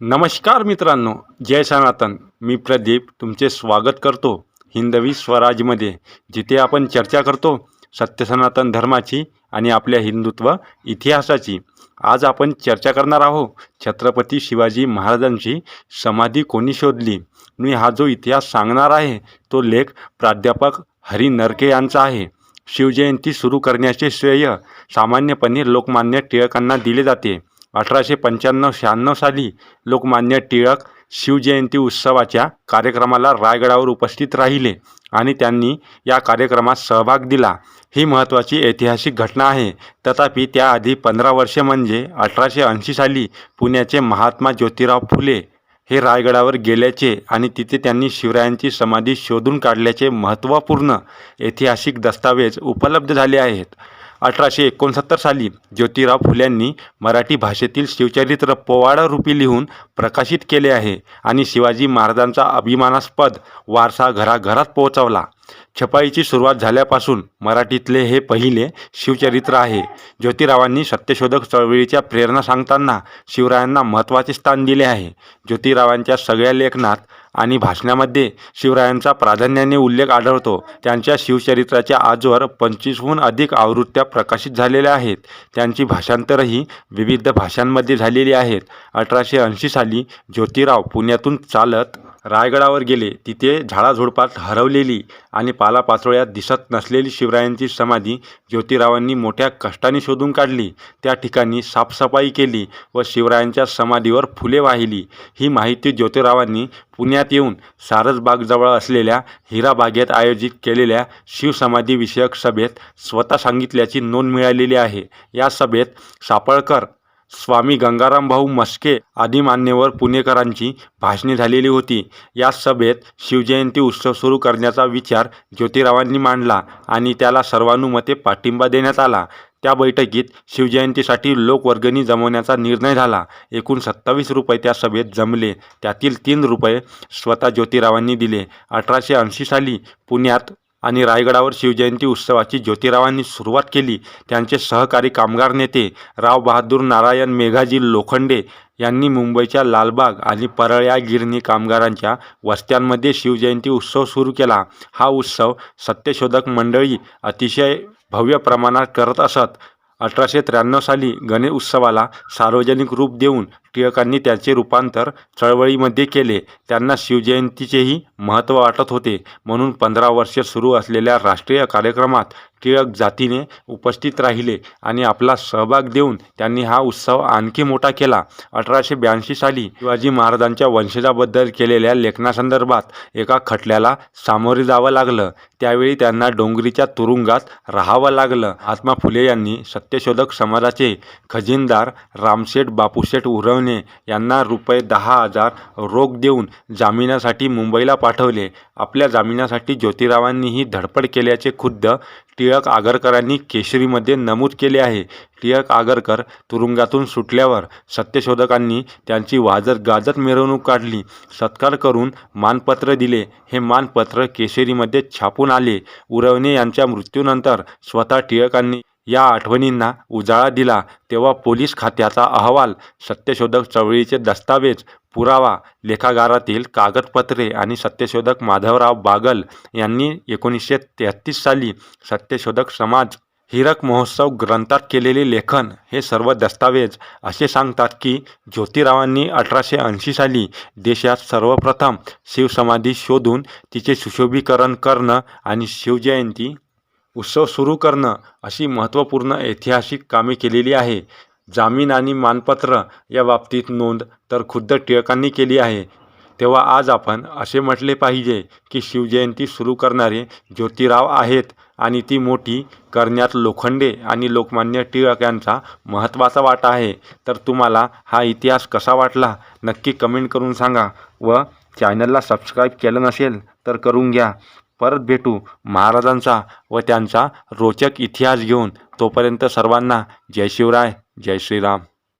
नमस्कार मित्रांनो जय सनातन. मी प्रदीप तुमचे स्वागत करतो हिंदवी स्वराजमध्ये जिथे आपण चर्चा करतो सत्य सनातन धर्माची आणि आपल्या हिंदुत्व इतिहासाची. आज आपण चर्चा करणार आहोत छत्रपती शिवाजी महाराजांची समाधी कोणी शोधली? मी हा जो इतिहास सांगणार आहे तो लेख प्राध्यापक हरी नरके यांचा आहे. शिवजयंती सुरू करण्याचे श्रेय सामान्यपणे लोकमान्य टिळकांना दिले जाते. अठराशे पंच्याण्णव शहाण्णव साली लोकमान्य टिळक शिवजयंती उत्सवाच्या कार्यक्रमाला रायगडावर उपस्थित राहिले आणि त्यांनी या कार्यक्रमात सहभाग दिला. ही महत्त्वाची ऐतिहासिक घटना आहे. तथापि त्याआधी पंधरा वर्षे म्हणजे अठराशे ऐंशी साली पुण्याचे महात्मा ज्योतिराव फुले हे रायगडावर गेल्याचे आणि तिथे त्यांनी शिवरायांची समाधी शोधून काढल्याचे महत्त्वपूर्ण ऐतिहासिक दस्तावेज उपलब्ध झाले आहेत. अठराशे एकोणसत्तर साली ज्योतिराव फुल्यांनी मराठी भाषेतील शिवचरित्र पोवाडा रूपी लिहून प्रकाशित केले आहे आणि शिवाजी महाराजांचा अभिमानास्पद वारसा घराघरात पोहोचवला. छपाईची सुरुवात झाल्यापासून मराठीतले हे पहिले शिवचरित्र आहे. ज्योतिरावांनी सत्यशोधक चळवळीच्या प्रेरणा सांगताना शिवरायांना महत्त्वाचे स्थान दिले आहे. ज्योतिरावांच्या सगळ्या लेखनात आणि भाषणामध्ये शिवरायांचा प्राधान्याने उल्लेख आढळतो. त्यांच्या शिवचरित्राच्या आजवर पंचवीसहून अधिक आवृत्त्या प्रकाशित झालेल्या आहेत. त्यांची भाषांतरही विविध भाषांमध्ये झालेली आहेत. अठराशे ऐंशी साली ज्योतिराव पुण्यातून चालत रायगडावर गेले तिथे झाडाझुडपात हरवलेली आणि पालापाचोळ्यात दिसत नसलेली शिवरायांची समाधी ज्योतिरावांनी मोठ्या कष्टाने शोधून काढली. त्या ठिकाणी साफसफाई केली व शिवरायांच्या समाधीवर फुले वाहिली. ही माहिती ज्योतिरावांनी पुण्यात येऊन सारसबागजवळ असलेल्या हिराबागेत आयोजित केलेल्या शिवसमाधीविषयक सभेत स्वतः सांगितल्याची नोंद मिळालेली आहे. या सभेत सापळकर स्वामी गंगाराम भाऊ मस्के आदी मान्यवर पुणेकरांची भाषणे झालेली होती. या सभेत शिवजयंती उत्सव सुरू करण्याचा विचार ज्योतिरावांनी मांडला आणि त्याला सर्वानुमते पाठिंबा देण्यात आला. त्या बैठकीत शिवजयंतीसाठी लोकवर्गणी जमवण्याचा निर्णय झाला. एकूण सत्तावीस रुपये त्या सभेत जमले. त्यातील तीन रुपये स्वतः ज्योतिरावांनी दिले. अठराशे ऐंशी साली पुण्यात आणि रायगडावर शिवजयंती उत्सवाची ज्योतिरावांनी सुरुवात केली. त्यांचे सहकारी कामगार नेते राव बहादूर नारायण मेघाजी लोखंडे यांनी मुंबईच्या लालबाग आणि परळ या गिरणी कामगारांच्या वस्त्यांमध्ये शिवजयंती उत्सव सुरू केला. हा उत्सव सत्यशोधक मंडळी अतिशय भव्य प्रमाणात करत असत. अठराशे त्र्याण्णव साली गणेश उत्सवाला सार्वजनिक रूप देऊन टिळकांनी त्याचे रूपांतर चळवळीमध्ये केले. त्यांना शिवजयंतीचेही महत्त्व वाटत होते. म्हणून पंधरा वर्षे सुरू असलेल्या राष्ट्रीय कार्यक्रमात टिळक जातीने उपस्थित राहिले आणि आपला सहभाग देऊन त्यांनी हा उत्सव आणखी मोठा केला. अठराशे ब्याऐंशी साली शिवाजी महाराजांच्या वंशजाबद्दल केलेल्या लेखनासंदर्भात एका खटल्याला सामोरे जावं लागलं. त्यावेळी त्यांना डोंगरीच्या तुरुंगात राहावं लागलं. महात्मा फुले यांनी सत्यशोधक समाजाचे खजिनदार रामशेठ बापूशेठ उरवणे यांना रुपये दहा हजार रोख देऊन जामिनासाठी मुंबईला पाठवले. आपल्या जामिनासाठी ज्योतिरावांनीही धडपड केल्याचे खुद्द टिळक आगरकरांनी केशरीमध्ये नमूद केले आहे. टिळक आगरकर तुरुंगातून सुटल्यावर सत्यशोधकांनी त्यांची वाजत गाजत मिरवणूक काढली. सत्कार करून मानपत्र दिले. हे मानपत्र केशरीमध्ये छापून आले. उरवणे यांच्या मृत्यूनंतर स्वतः टिळकांनी या आठवणींना उजाळा दिला तेव्हा पोलीस खात्याचा अहवाल सत्यशोधक चळवळीचे दस्तावेज पुरावा लेखागारातील कागदपत्रे आणि सत्यशोधक माधवराव बागल यांनी एकोणीसशे तेहतीस साली सत्यशोधक समाज हिरक महोत्सव ग्रंथात केलेले लेखन हे सर्व दस्तावेज असे सांगतात की ज्योतिरावांनी अठराशे ऐंशी साली देशात सर्वप्रथम शिवसमाधी शोधून तिचे सुशोभीकरण करणं आणि शिवजयंती उत्सव सुरू करणं अशी महत्त्वपूर्ण ऐतिहासिक कामे केलेली आहे. जामीन आणि मानपत्र या बाबतीत नोंद तर खुद्द टिळकांनी केली आहे. तेव्हा आज आपण असे म्हटले पाहिजे की शिवजयंती सुरू करणारे ज्योतिराव आहेत आणि ती मोठी करण्यात लोखंडे आणि लोकमान्य टिळक यांचा महत्त्वाचा वाटा आहे. तर तुम्हाला हा इतिहास कसा वाटला नक्की कमेंट करून सांगा व चॅनलला सबस्क्राईब केलं नसेल तर करून घ्या. परत भेटू. महाराजांचा व त्यांचा रोचक इतिहास घेऊन तोपर्यंत सर्वांना जय शिवराय जय श्रीराम.